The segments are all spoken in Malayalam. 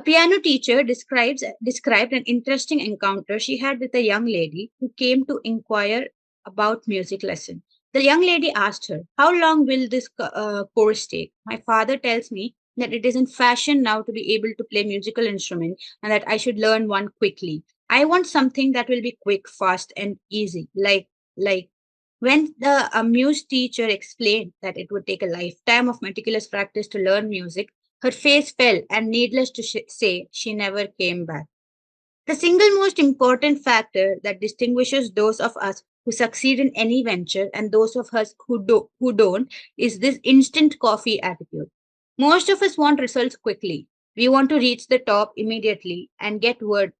a piano teacher describes described an interesting encounter she had with a young lady who came to inquire about music lesson. The young lady asked her, "How long will this uh, course take?" My father tells me that it is in fashion now to be able to play musical instrument and that I should learn one quickly. I want something that will be quick, fast, and easy, like like when the amused teacher explained that it would take a lifetime of meticulous practice to learn music, her face fell, and needless to sh- say, she never came back. The single most important factor that distinguishes those of us who succeed in any venture and those of us who, do- who don't is this instant coffee attitude. Most of us want results quickly. We want to reach the top immediately and get word,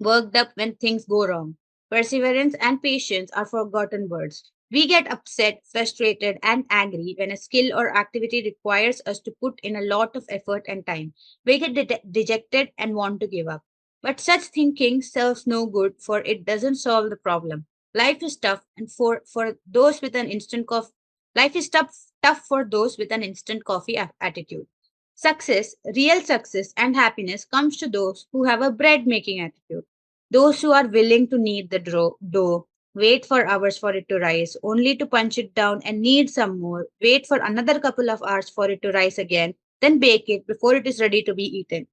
worked up when things go wrong. Perseverance and patience are forgotten words. We get upset, frustrated, and angry when a skill or activity requires us to put in a lot of effort and time. We get de- dejected and want to give up. But such thinking serves no good, for it doesn't solve the problem. Life is tough, and for, for those with an instant coffee, life is tough, tough for those with an instant coffee a- attitude. Success, real success, and happiness comes to those who have a bread making attitude. Those who are willing to knead the dro- dough, wait for hours for it to rise, only to punch it down and knead some more, wait for another couple of hours for it to rise again, then bake it before it is ready to be eaten.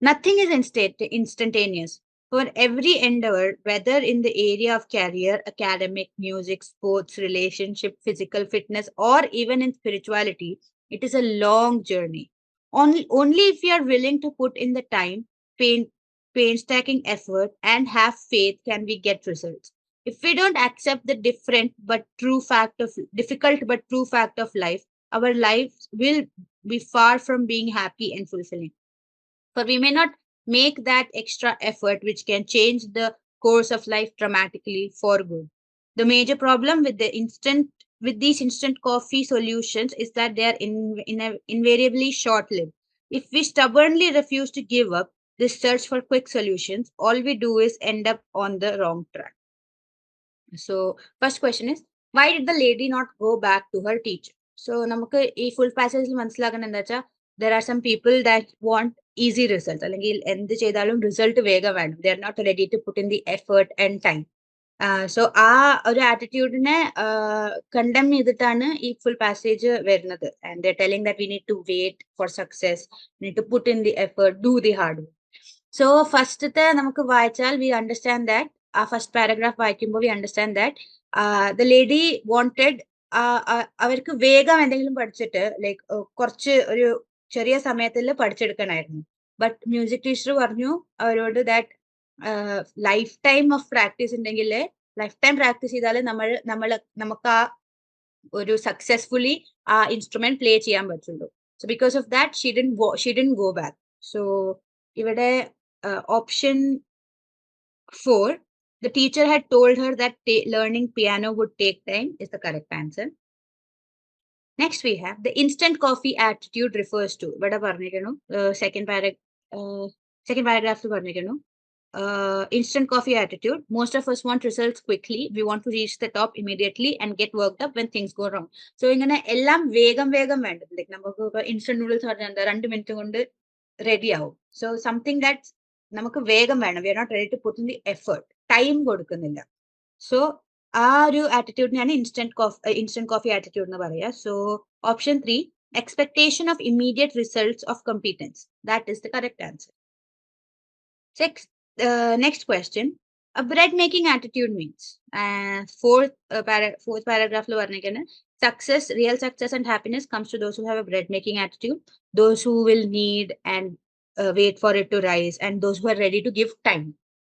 Nothing is instant- instantaneous. For every endeavor, whether in the area of career, academic, music, sports, relationship, physical fitness, or even in spirituality, it is a long journey. Only, only if you are willing to put in the time, pain, painstaking effort, and have faith can we get results. If we don't accept the different but true fact of difficult but true fact of life, our lives will be far from being happy and fulfilling. For we may not make that extra effort which can change the course of life dramatically for good. The major problem with the instant with these instant coffee solutions is that they are in, in invariably short-lived. If we stubbornly refuse to give up this search for quick solutions, all we do is end up on the wrong track. So, first question is why did the lady not go back to her teacher? So, നമുക്ക് ഈ ഫുൾ പാസേജിൽ മനസ്സിലാക്കണം എന്താ വെച്ചാൽ there are some people that want easy result അല്ലെങ്കിൽ എന്ത് ചെയ്താലും റിസൾട്ട് വേഗം വേണം. They're not ready to put in the effort and time so ആ ഒരു ആറ്റിറ്റ്യൂഡിനെ കണ്ടം ചെയ്തിട്ടാണ് ഈ ഫുൾ പാസേജ് വരുന്നത്. And telling that we need to wait for success need to put in the effort do the hard work so ഫസ്റ്റത്തെ നമുക്ക് വായിച്ചാൽ വി അണ്ടർസ്റ്റാൻഡ് ദാറ്റ് ആ ഫസ്റ്റ് പാരഗ്രാഫ് വായിക്കുമ്പോൾ we understand that the lady wanted അവർക്ക് വേഗം എന്തെങ്കിലും പഠിച്ചിട്ട് ലൈക്ക് കുറച്ച് ഒരു ചെറിയ സമയത്തിൽ പഠിച്ചെടുക്കണമായിരുന്നു. ബട്ട് മ്യൂസിക് ടീച്ചർ പറഞ്ഞു അവരോട് that life time of practice ഉണ്ടെങ്കിൽ ലൈഫ് ടൈം പ്രാക്ടീസ് ചെയ്താൽ നമ്മൾ നമ്മൾ നമുക്ക് ആ ഒരു സക്സസ്ഫുള്ളി ആ ഇൻസ്ട്രുമെന്റ് പ്ലേ ചെയ്യാൻ പറ്റുള്ളൂ. So because of that she didn't she didn't go back so ഇവിടെ option for the teacher had told her that ta- learning piano would take time is the correct answer next we have the instant coffee attitude refers to ഇവിടെ പറഞ്ഞിരിക്കുന്നു second paragraph uh, second paragraph പറഞ്ഞിരിക്കുന്നു uh, instant coffee attitude most of us want results quickly we want to reach the top immediately and get worked up when things go wrong so ഇങ്ങനെ എല്ലാം വേഗം വേഗം വേണ്ടത് ലൈക്ക് നമുക്ക് ഇപ്പൊ ഇൻസ്റ്റന്റ് നൂഡിൽസ് പറഞ്ഞാൽ എന്താ രണ്ട് മിനിറ്റ് കൊണ്ട് റെഡി ആവും സോ സംതിങ് ദാറ്റ് നമുക്ക് വേഗം വേണം we are not ready to put in the effort time കൊടുക്കുന്നില്ല സോ ആ ഒരു ആറ്റിറ്റ്യൂഡിനാണ് instant coffee instant coffee attitude എന്ന് പറയുക so option three expectation of immediate results of competence that is the correct answer next question a bread making attitude means uh, fourth uh, para- fourth paragraph lo പറഞ്ഞിരിക്കുന്നത് success real success and happiness comes to those who have a bread making attitude those who will need and uh, wait for it to rise and those who are ready to give time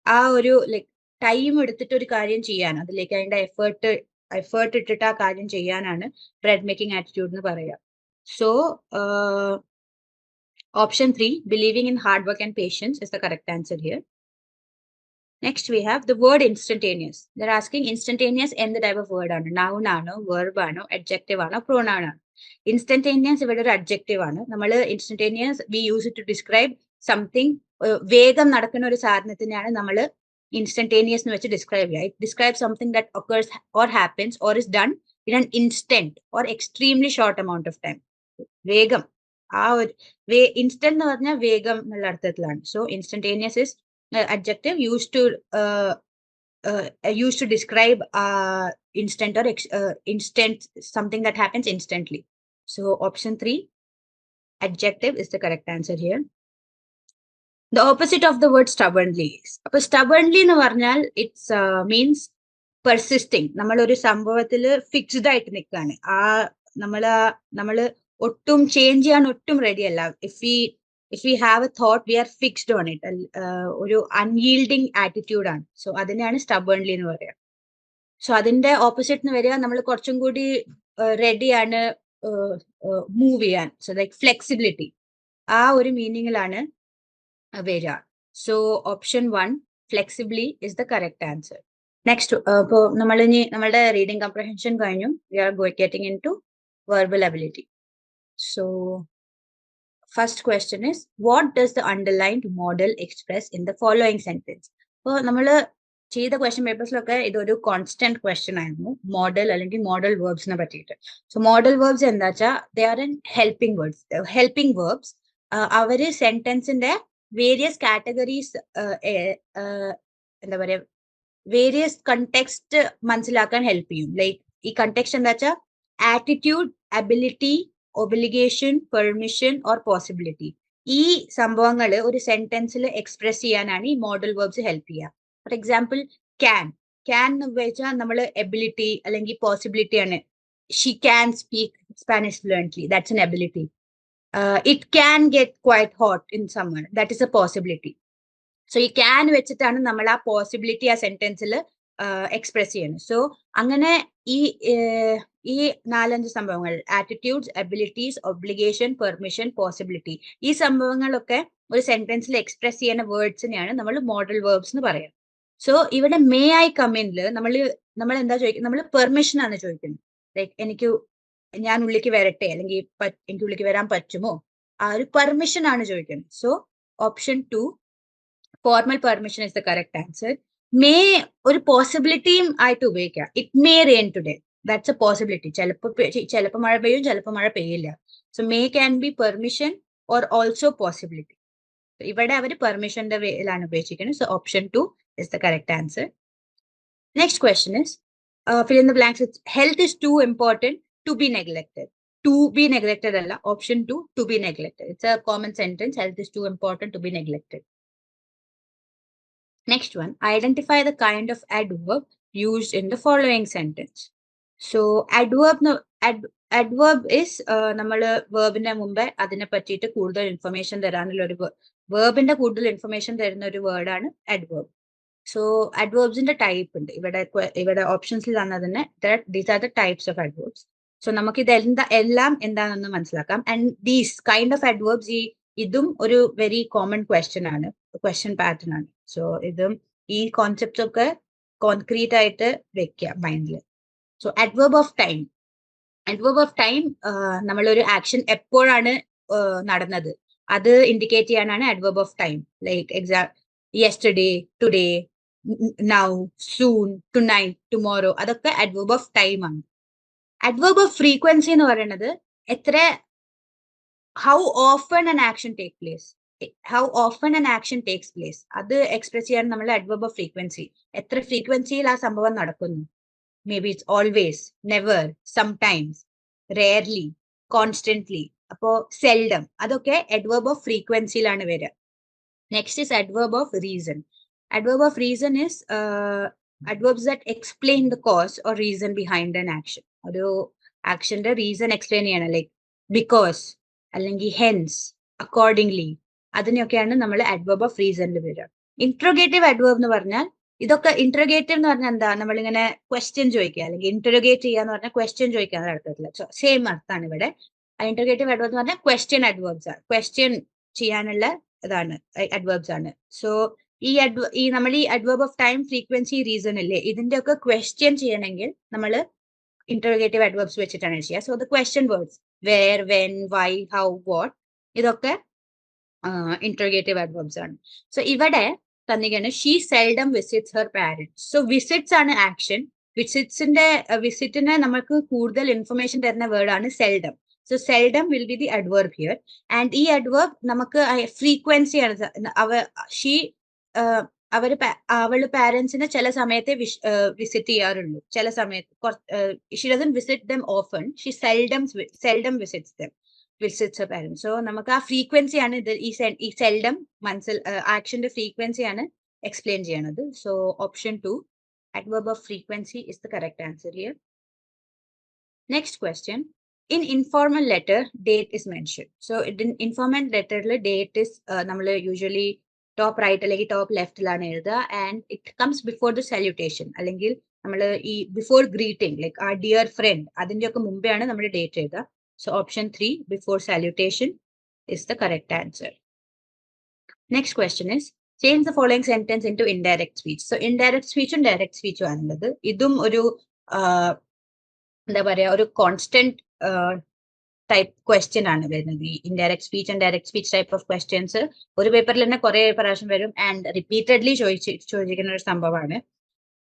ആ ഒരു ലൈക് ടൈം എടുത്തിട്ട് ഒരു കാര്യം ചെയ്യാൻ അതിലേക്ക് അതിന്റെ എഫേർട്ട് എഫേർട്ട് ഇട്ടിട്ട് ആ കാര്യം ചെയ്യാനാണ് ബ്രെഡ് മേക്കിംഗ് ആറ്റിറ്റ്യൂഡ് എന്ന് പറയുക. So option three believing in hard work and patience is the correct answer here next we have the word instantaneous they're asking instantaneous എന്ത് ടൈപ്പ് ഓഫ് വേർഡ് ആണ്? നൗൺ ആണോ? Verb ആണോ? Adjective ആണോ? Pronoun ആണോ. ഇൻസ്റ്റന്റേനിയസ് ഇവിടെ ഒരു അഡ്ജക്റ്റീവ് ആണ്. നമ്മൾ instantaneous we use to describe something വേഗം നടക്കുന്ന ഒരു സാധനത്തിനെയാണ് നമ്മൾ ഇൻസ്റ്റന്റേനിയസ് എന്ന് വെച്ച് ഡിസ്ക്രൈബ് ചെയ്യുക it describe something that occurs or happens or is done in an instant or extremely short amount of time വേഗം ആ ഒരു വേ ഇൻസ്റ്റന്റ് എന്ന് പറഞ്ഞാൽ വേഗം എന്നുള്ള അർത്ഥത്തിലാണ്. So instantaneous is adjective used to uh, uh, used to describe uh, instant or ex- uh, instant something that happens instantly. So option three, adjective is opposite of the word stubbornly. അപ്പൊ സ്റ്റബൺലി എന്ന് പറഞ്ഞാൽ ഇറ്റ്സ് മീൻസ് പെർസിസ്റ്റിംഗ് നമ്മൾ ഒരു സംഭവത്തിൽ ഫിക്സ്ഡ് ആയിട്ട് നിൽക്കുകയാണ് ആ നമ്മൾ നമ്മൾ ഒട്ടും ചേഞ്ച് ചെയ്യാൻ ഒട്ടും റെഡി അല്ല. If we if we have a thought we are fixed on it ഒരു അൺയീൽഡിങ് ആറ്റിറ്റ്യൂഡ് ആണ്. സോ അതിനെയാണ് സ്റ്റബേൺലി എന്ന് പറയുക സോ അതിന്റെ ഓപ്പോസിറ്റ് എന്ന് വരിക നമ്മൾ കുറച്ചും കൂടി റെഡിയാണ് മൂവ് ചെയ്യാൻ. സോ ലൈക്ക് ഫ്ലെക്സിബിലിറ്റി ആ ഒരു മീനിങ്ങിലാണ് വരിക so option one flexibly is the correct answer next ഇപ്പോൾ നമ്മൾ ഇനി നമ്മളുടെ റീഡിംഗ് കംപ്രഹെൻഷൻ കഴിഞ്ഞു. We are getting into verbal ability so first question is what does the underlined modal express in the following sentence അപ്പോൾ നമ്മൾ ചെയ്ത ക്വസ്റ്റ്യൻ പേപ്പേഴ്സിലൊക്കെ ഇതൊരു കോൺസ്റ്റന്റ് ക്വസ്റ്റ്യൻ ആയിരുന്നു. മോഡൽ അല്ലെങ്കിൽ മോഡൽ വേർബ്സിനെ പറ്റിയിട്ട്. സോ മോഡൽ വേർബ്സ് എന്താ വെച്ചാൽ they are in helping words helping verbs അവർ സെന്റൻസിന്റെ വേരിയസ് കാറ്റഗറീസ് എന്താ പറയാ വേരിയസ് കണ്ടെക്സ്റ്റ് മനസ്സിലാക്കാൻ ഹെൽപ്പ് ചെയ്യും. ലൈക്ക് ഈ കണ്ടെക്സ്റ്റ് എന്താ വെച്ചാൽ attitude ability obligation permission or possibility ഈ സംഭവങ്ങൾ ഒരു സെന്റൻസിൽ എക്സ്പ്രസ് ചെയ്യാനാണ് ഈ മോഡൽ വേർബ്സ് ഹെൽപ്പ് ചെയ്യുക. ഫോർ എക്സാമ്പിൾ ക്യാൻ ക്യാൻ എന്ന് വെച്ചാൽ നമ്മൾ എബിലിറ്റി അല്ലെങ്കിൽ പോസിബിലിറ്റി ആണ്. She can speak Spanish fluently that's an ability it can get quite hot in summer that is a possibility so ഈ ക്യാൻ വെച്ചിട്ടാണ് നമ്മൾ ആ പോസിബിലിറ്റി ആ സെന്റൻസിൽ എക്സ്പ്രസ് ചെയ്യുന്നത്. സോ അങ്ങനെ ഈ ഈ നാലഞ്ച് സംഭവങ്ങൾ attitudes abilities obligation permission possibility ഈ സംഭവങ്ങളൊക്കെ ഒരു സെന്റൻസിൽ എക്സ്പ്രസ് ചെയ്യുന്ന വേർഡ്സിനെയാണ് നമ്മൾ മോഡൽ വേർബ്സ് എന്ന് പറയുന്നത്. സോ ഇവിടെ മേ ആയി കമ്മിനിൽ നമ്മൾ നമ്മൾ എന്താ ചോദിക്കുന്നത് നമ്മൾ പെർമിഷൻ ആണ് ചോദിക്കുന്നത്. ലൈക്ക് എനിക്ക് ഞാൻ ഉള്ളിലേക്ക് വരട്ടെ അല്ലെങ്കിൽ എനിക്ക് ഉള്ളിലേക്ക് വരാൻ പറ്റുമോ? ആ ഒരു പെർമിഷൻ ആണ് ചോദിക്കുന്നത്. So option two formal permission is the correct answer may ഒരു പോസിബിലിറ്റിയും ആയിട്ട് ഉപയോഗിക്കാം it may rain today that's a possibility ചിലപ്പോൾ ചിലപ്പോൾ മഴ പെയ്യും ചിലപ്പോൾ മഴ പെയ്യില്ല. So may can be permission or also possibility ഇവിടെ അവർ പെർമിഷന്റെ വേയിലാണ് ഉപയോഗിച്ചിരിക്കുന്നത് so option two is the correct answer next question is fill in the blanks health is too important to be neglected to be neglected അല്ല option two to be neglected it's a common sentence health is too important to be neglected next one identify the kind of adverb used in the following sentence so adverb adverb is നമ്മൾ വേർബിന്റെ മുമ്പേ അതിനെ പറ്റിയിട്ട് കൂടുതൽ ഇൻഫർമേഷൻ തരാനുള്ള ഒരു വേർബിന്റെ കൂടുതൽ ഇൻഫർമേഷൻ തരുന്ന ഒരു വേർഡാണ് അഡ്വേർബ് സോ അഡ്വേർബ്സിന്റെ ടൈപ്പ് ഉണ്ട്. ഇവിടെ ഇവിടെ ഓപ്ഷൻസിൽ തന്നെ these are the types of adverbs so നമുക്ക് ഇത് എന്താ എല്ലാം എന്താണെന്ന് മനസ്സിലാക്കാം. And these kind of adverbs ഈ ഇതും ഒരു വെരി കോമൺ ക്വസ്റ്റ്യൻ ആണ്. ക്വസ്റ്റ്യൻ പാറ്റേൺ ആണ്. സോ ഇതും ഈ കോൺസെപ്റ്റ് ഒക്കെ കോൺക്രീറ്റ് ആയിട്ട് വെക്കുക മൈൻഡിൽ so adverb of time adverb of time നമ്മളൊരു ആക്ഷൻ എപ്പോഴാണ് നടന്നത്? അത് ഇൻഡിക്കേറ്റ് ചെയ്യാനാണ് adverb of time like എക്സാ yesterday today now soon tonight tomorrow അതൊക്കെ അഡ്വേർബ് ഓഫ് ടൈം ആണ്. അഡ്വേർബ് ഓഫ് ഫ്രീക്വൻസി എന്ന് പറയുന്നത് എത്ര how often an action take place how often an action takes place അത് എക്സ്പ്രസ് ചെയ്യാൻ നമ്മൾ അഡ്വർബ് ഓഫ് ഫ്രീക്വൻസി എത്ര ഫ്രീക്വൻസിയിൽ ആ സംഭവം നടക്കുന്നു? Maybe it's always never sometimes rarely constantly അപ്പോ സെൽഡം അതൊക്കെ അഡ്വർബ് ഓഫ് ഫ്രീക്വൻസിയിലാണ് വരിക next is adverb of reason adverb of reason is adverbs that explain the cause or reason behind an action ഒരു ആക്ഷന്റെ റീസൺ എക്സ്പ്ലെയിൻ ചെയ്യണം. ലൈക്ക് ബിക്കോസ് അല്ലെങ്കിൽ ഹെൻസ് അക്കോർഡിംഗ്ലി അതിനെയൊക്കെയാണ് നമ്മൾ അഡ്വർബ് ഓഫ് റീസണിൽ വരിക. ഇൻട്രോഗേറ്റീവ് അഡ്വർബ് എന്ന് പറഞ്ഞാൽ ഇതൊക്കെ ഇൻട്രോഗേറ്റീവ് എന്ന് പറഞ്ഞാൽ എന്താ? നമ്മളിങ്ങനെ ക്വസ്റ്റ്യൻ ചോദിക്കുക. അല്ലെങ്കിൽ ഇൻട്രോഗേറ്റ് ചെയ്യുക എന്ന് പറഞ്ഞാൽ ക്വസ്റ്റ്യൻ ചോദിക്കാൻ എന്ന അർത്ഥത്തില്ല സെയിം അർത്ഥമാണ് ഇവിടെ. ഇൻട്രോഗേറ്റീവ് അഡ്വേർബ് എന്ന് പറഞ്ഞാൽ ക്വസ്റ്റ്യൻ അഡ്വേർബ്സ് ആണ്. ക്വസ്റ്റ്യൻ ചെയ്യാനുള്ള ഇതാണ് അഡ്വേർബ്സ് ആണ്. സോ ഈ അഡ്വ ഈ നമ്മൾ ഈ adverb of time frequency reason അല്ലേ ഇതിന്റെ ഒക്കെ ക്വസ്റ്റ്യൻ ചെയ്യണമെങ്കിൽ നമ്മൾ ഇന്റർഗേറ്റീവ് അഡ്വേർബ്സ് വെച്ചിട്ടാണ് ചെയ്യുക. So the question words where when why how what ഇതൊക്കെ ഇന്റർഗേറ്റീവ് അഡ്വേർബ്സ് ആണ്. സോ ഇവിടെ തന്നിരിക്കുകയാണ് she seldom visits her parent so visits ആണ് ആക്ഷൻ വിസിറ്റ്സിന്റെ വിസിറ്റിനെ നമുക്ക് കൂടുതൽ ഇൻഫർമേഷൻ തരുന്ന വേർഡാണ് seldom so seldom will be the adverb here and ഈ അഡ്വേർബ് നമുക്ക് ഫ്രീക്വൻസിയാണ് അവ ഷീ അവർ അവൾ പാരന്റ്സിനെ ചില സമയത്തെ വിസിറ്റ് ചെയ്യാറുള്ളൂ ചില സമയത്ത് she doesn't visit them often she seldom seldom visits them visits parents so നമുക്ക് ആ ഫ്രീക്വൻസി ആണ് ഇത് ഈ ഈ സെൽഡം മനസ്സിൽ ആക്ഷന്റെ ഫ്രീക്വൻസി ആണ് എക്സ്പ്ലെയിൻ ചെയ്യണത് so option two adverb of frequency is the correct answer here. Next question. In informal letter, date is mentioned. So in informal ലെറ്ററിൽ date uh, നമ്മൾ usually top റൈറ്റ് അല്ലെങ്കിൽ ടോപ്പ് ലെഫ്റ്റിലാണ് ലാണ് എഴുതുക. And it comes before the salutation അല്ലെങ്കിൽ നമ്മൾ ഈ ബിഫോർ ഗ്രീറ്റിംഗ് ലൈക്ക് ആ ഡിയർ ഫ്രണ്ട് അതിന്റെയൊക്കെ മുമ്പെയാണ് നമ്മൾ ഡേറ്റ് എഴുതുക. So option three before salutation is the correct answer next question is change the following sentence into indirect speech so indirect സ്പീച്ചും direct സ്പീച്ചും ആണുള്ളത്. ഇതും ഒരു എന്താ പറയാ ഒരു കോൺസ്റ്റന്റ് ടൈപ്പ് ക്വസ്റ്റ്യൻ ആണ് വരുന്നത്. ഈ indirect speech and direct speech type of questions ഒരു പേപ്പറിൽ തന്നെ കുറെ പ്രാവശ്യം വരും ആൻഡ് റിപ്പീറ്റഡ്ലി ചോദിച്ച് ചോദിക്കുന്ന ഒരു സംഭവമാണ്.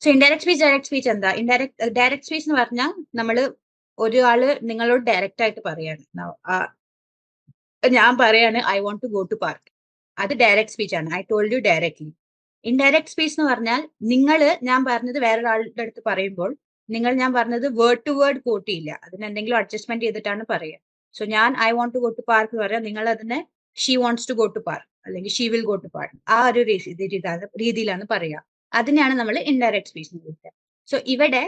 So indirect speech direct speech എന്താ? ഇൻഡയറക്ട് ഡയറക്ട് സ്പീച്ച് എന്ന് പറഞ്ഞാൽ നമ്മൾ ഒരാൾ നിങ്ങളോട് ഡയറക്റ്റ് ആയിട്ട് പറയാണ്. ഞാൻ പറയാണ് I want to go to park അത് ഡയറക്റ്റ് സ്പീച്ച് ആണ്. I told you directly indirect speech എന്ന് പറഞ്ഞാൽ നിങ്ങൾ ഞാൻ പറഞ്ഞത് വേറൊരാളുടെ അടുത്ത് പറയുമ്പോൾ നിങ്ങൾ ഞാൻ പറഞ്ഞത് വേർഡ് ടു വേർഡ് കോട്ട് ചെയ്യില്ല അതിന് എന്തെങ്കിലും അഡ്ജസ്റ്റ്മെന്റ് ചെയ്തിട്ടാണ് പറയുക. സോ ഞാൻ I want to go to park എന്ന് പറയാം. നിങ്ങൾ അതിനെ she wants to go to park അല്ലെങ്കിൽ she will go to park ആ ഒരു രീതിയിലാണ് പറയുക. അതിനെയാണ് നമ്മൾ ഇൻഡയറക്ട് സ്പീച്ച് വിളിക്കുക. സോ ഇവിടെ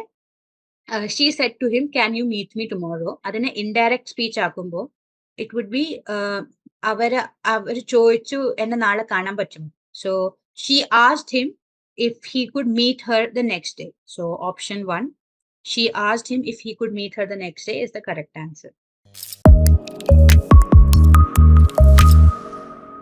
she said to him can you meet me tomorrow അതിനെ ഇൻഡയറക്ട് സ്പീച്ച് ആക്കുമ്പോൾ ഇറ്റ് വുഡ് ബി അവർ അവർ ചോദിച്ചു എന്നെ നാളെ കാണാൻ പറ്റും so she asked him if he could meet her the next day so option one, she asked him if he could meet her the next day is the correct answer.